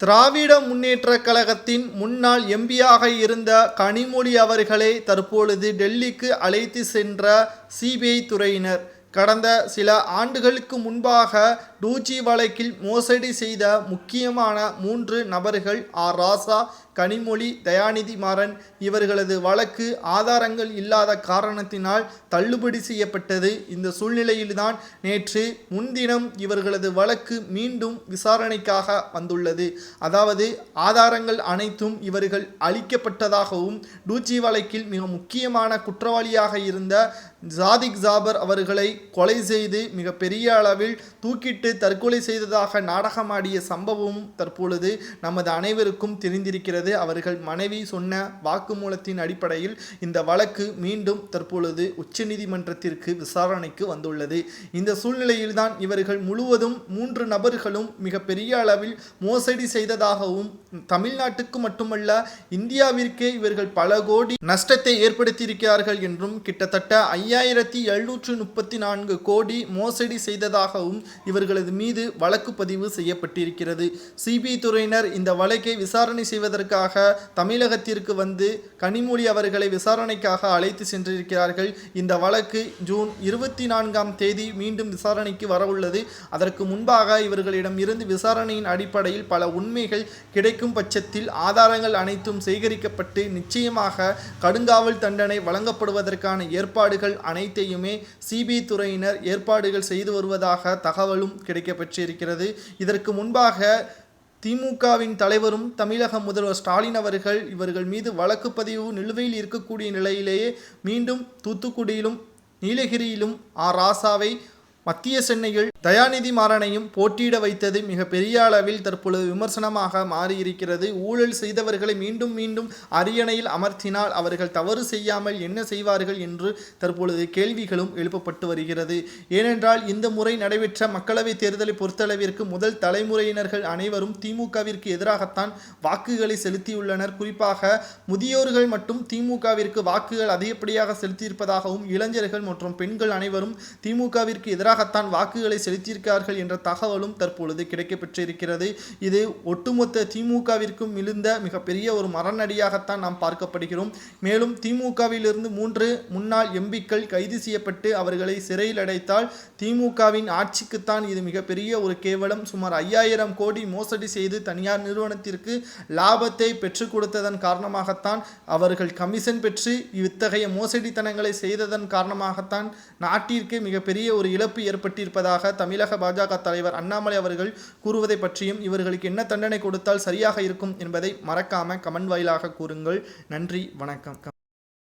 திராவிட முன்னேற்ற கழகத்தின் முன்னாள் எம்பியாக இருந்த கனிமொழி அவர்களை தற்பொழுது டெல்லிக்கு அழைத்து சென்ற சிபிஐ துறையினர். கடந்த சில ஆண்டுகளுக்கு முன்பாக டூஜி வழக்கில் மோசடி செய்த முக்கியமான மூன்று நபர்கள் ஆர் ராசா கனிமொழி தயாநிதி மாறன் இவர்களது வழக்கு ஆதாரங்கள் இல்லாத காரணத்தினால் தள்ளுபடி செய்யப்பட்டது. இந்த சூழ்நிலையில்தான் நேற்று முன்தினம் இவர்களது வழக்கு மீண்டும் விசாரணைக்காக வந்துள்ளது. அதாவது ஆதாரங்கள் அனைத்தும் இவர்கள் அளிக்கப்பட்டதாகவும் டூச்சி வழக்கில் மிக முக்கியமான குற்றவாளியாக இருந்த ஜாதிக் ஜாபர் அவர்களை கொலை செய்து மிக பெரிய அளவில் தூக்கிட்டு தற்கொலை செய்ததாக நாடகமாடிய சம்பவமும் தற்பொழுது நமது அனைவருக்கும் தெரிந்திருக்கிறது. அவர்கள் மனைவி சொன்ன வாக்குமூலத்தின் அடிப்படையில் இந்த வழக்கு மீண்டும் தற்பொழுது உச்சநீதிமன்றத்திற்கு விசாரணைக்கு வந்துள்ளது. இந்த சூழ்நிலையில்தான் இவர்கள் முழுவதும் மூன்று நபர்களும் மிகப்பெரிய அளவில் மோசடி செய்ததாகவும் தமிழ்நாட்டுக்கு மட்டுமல்ல இந்தியாவிற்கே இவர்கள் பல கோடி நஷ்டத்தை ஏற்படுத்தியிருக்கிறார்கள் என்றும் கிட்டத்தட்ட ஐயாயிரத்தி எழுநூற்று முப்பத்தி நான்கு கோடி மோசடி செய்ததாகவும் இவர்களது மீது வழக்கு பதிவு செய்யப்பட்டிருக்கிறது சிபிஐ துறையினர் இந்த வழக்கை விசாரணை செய்வதற்காக தமிழகத்திற்கு வந்து கனிமொழி அவர்களை விசாரணைக்காக அழைத்து சென்றிருக்கிறார்கள். இந்த வழக்கு ஜூன் இருபத்தி நான்காம் தேதி மீண்டும் விசாரணைக்கு வரவுள்ளது. அதற்கு முன்பாக இவர்களிடம் இருந்து விசாரணையின் அடிப்படையில் பல உண்மைகள் கிடைக்கும் பட்சத்தில் ஆதாரங்கள் அனைத்தும் சேகரிக்கப்பட்டு நிச்சயமாக கடுங்காவல் தண்டனை வழங்கப்படுவதற்கான ஏற்பாடுகள் அனைத்தையுமே சிபிஐ துறையினர் ஏற்பாடுகள் செய்து வருவதாக தகவலும் கிடைக்கப்பெற்றிருக்கிறது. இதற்கு முன்பாக திமுகவின் தலைவரும் தமிழக முதல்வர் ஸ்டாலின் அவர்கள் இவர்கள் மீது வழக்கு பதிவு நிலுவையில் இருக்கக்கூடிய நிலையிலேயே மீண்டும் தூத்துக்குடியிலும் நீலகிரியிலும் ஆ ராசாவை மத்திய சென்னையில் தயாநிதி மாறனையும் போட்டியிட வைத்தது மிக பெரிய அளவில் தற்பொழுது விமர்சனமாக மாறியிருக்கிறது. ஊழல் செய்தவர்களை மீண்டும் மீண்டும் அரியணையில் அமர்த்தினால் அவர்கள் தவறு செய்யாமல் என்ன செய்வார்கள் என்று தற்பொழுது கேள்விகளும் எழுப்பப்பட்டு வருகிறது. ஏனென்றால் இந்த முறை நடைபெற்ற மக்களவைத் தேர்தலை பொறுத்தளவிற்கு முதல் தலைமுறையினர்கள் அனைவரும் திமுகவிற்கு எதிராகத்தான் வாக்குகளை செலுத்தியுள்ளனர். குறிப்பாக முதியோர்கள் மட்டும் திமுகவிற்கு வாக்குகள் அதிகப்படியாக செலுத்தியிருப்பதாகவும் இளைஞர்கள் மற்றும் பெண்கள் அனைவரும் திமுகவிற்கு எதிராகத்தான் வாக்குகளை செலுத்தியிருக்கிறார்கள் என்ற தகவலும் தற்பொழுது கிடைக்கப்பெற்றிருக்கிறது. இது ஒட்டுமொத்த திமுகவிற்கும் மிகுந்த மிகப்பெரிய ஒரு மரணடியாகத்தான் நாம் பார்க்கப்படுகிறோம். மேலும் திமுகவிலிருந்து மூன்று முன்னாள் எம்பிக்கள் கைது செய்யப்பட்டு அவர்களை சிறையில் அடைத்தால் திமுகவின் ஆட்சிக்குத்தான் இது மிகப்பெரிய ஒரு கேவலம். சுமார் ஐயாயிரம் கோடி மோசடி செய்து தனியார் நிறுவனத்திற்கு லாபத்தை பெற்றுக் கொடுத்ததன் காரணமாகத்தான் அவர்கள் கமிஷன் பெற்று இத்தகைய மோசடித்தனங்களை செய்ததன் காரணமாகத்தான் நாட்டிற்கு மிகப்பெரிய ஒரு இழப்பு ஏற்பட்டிருப்பதாக தமிழக பாஜக தலைவர் அண்ணாமலை அவர்கள் கூறுவதை பற்றியும் இவர்களுக்கு என்ன தண்டனை கொடுத்தால் சரியாக இருக்கும் என்பதை மறக்காம கமெண்ட் வாயிலாக கூறுங்கள். நன்றி வணக்கம்.